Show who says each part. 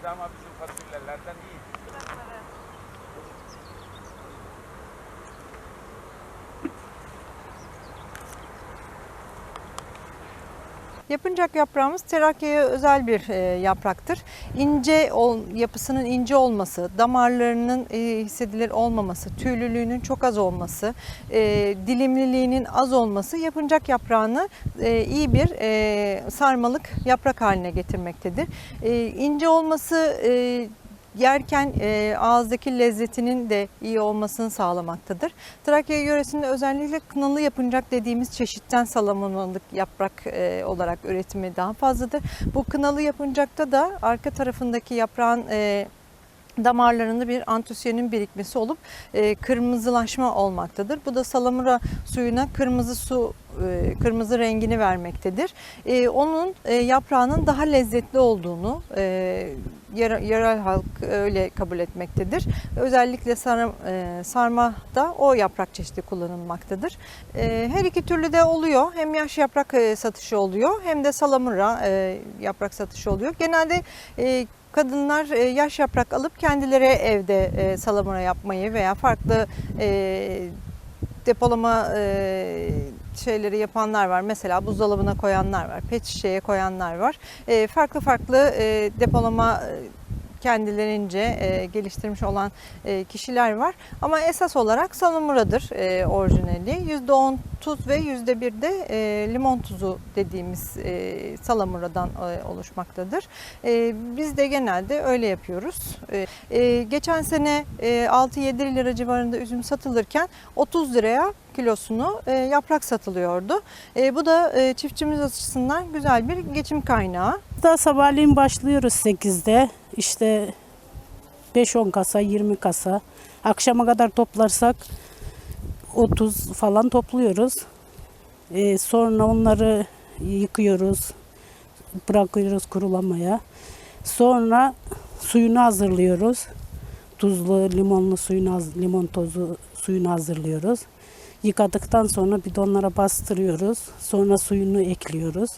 Speaker 1: Bizde ama bizim fasulyelerden iyi.
Speaker 2: Yapıncak yaprağımız Trakya'ya özel bir e, yapraktır. İnce yapısının ince olması, damarlarının e, hissedilir olmaması, tüylülüğünün çok az olması, e, dilimliliğinin az olması yapıncak yaprağını e, iyi bir sarmalık yaprak haline getirmektedir. E, ince olması yerken e, ağızdaki lezzetinin de iyi olmasını sağlamaktadır. Trakya yöresinde özellikle kınalı yapıncak dediğimiz çeşitten salamanalık yaprak e, olarak üretimi daha fazladır. Bu kınalı yapıncakta da arka tarafındaki yaprağın e, damarlarında bir antosiyanin birikmesi olup e, kırmızılaşma olmaktadır. Bu da salamura suyuna kırmızı su e, kırmızı rengini vermektedir. E, onun e, yaprağının daha lezzetli olduğunu yer- yerel halk öyle kabul etmektedir. Özellikle sarı, e, sarmada o yaprak çeşidi kullanılmaktadır. Her iki türlü de oluyor. Hem yaş yaprak e, satışı oluyor hem de salamura yaprak satışı oluyor. Genelde Kadınlar yaş yaprak alıp kendileri evde salamura yapmayı veya farklı depolama şeyleri yapanlar var. Mesela buzdolabına koyanlar var, pet şişeye koyanlar var. E, farklı farklı e, depolama e, kendilerince e, geliştirmiş olan e, kişiler var. Ama esas olarak salamuradır e, orijinali. %10 tuz ve %1 de e, limon tuzu dediğimiz e, salamuradan e, oluşmaktadır. Biz de genelde öyle yapıyoruz. Geçen sene e, 6-7 lira civarında üzüm satılırken 30 liraya kilosunu yaprak satılıyordu. Bu da çiftçimiz açısından güzel bir geçim kaynağı.
Speaker 3: Da sabahleyin başlıyoruz 8'de. İşte 5-10 kasa, 20 kasa. Akşama kadar toplarsak 30 falan topluyoruz. Ee, sonra onları yıkıyoruz, bırakıyoruz kurulamaya. Sonra suyunu hazırlıyoruz. Tuzlu, limonlu suyunu, limon tozu suyunu hazırlıyoruz. Yıkadıktan sonra bidonlara bastırıyoruz. Sonra suyunu ekliyoruz.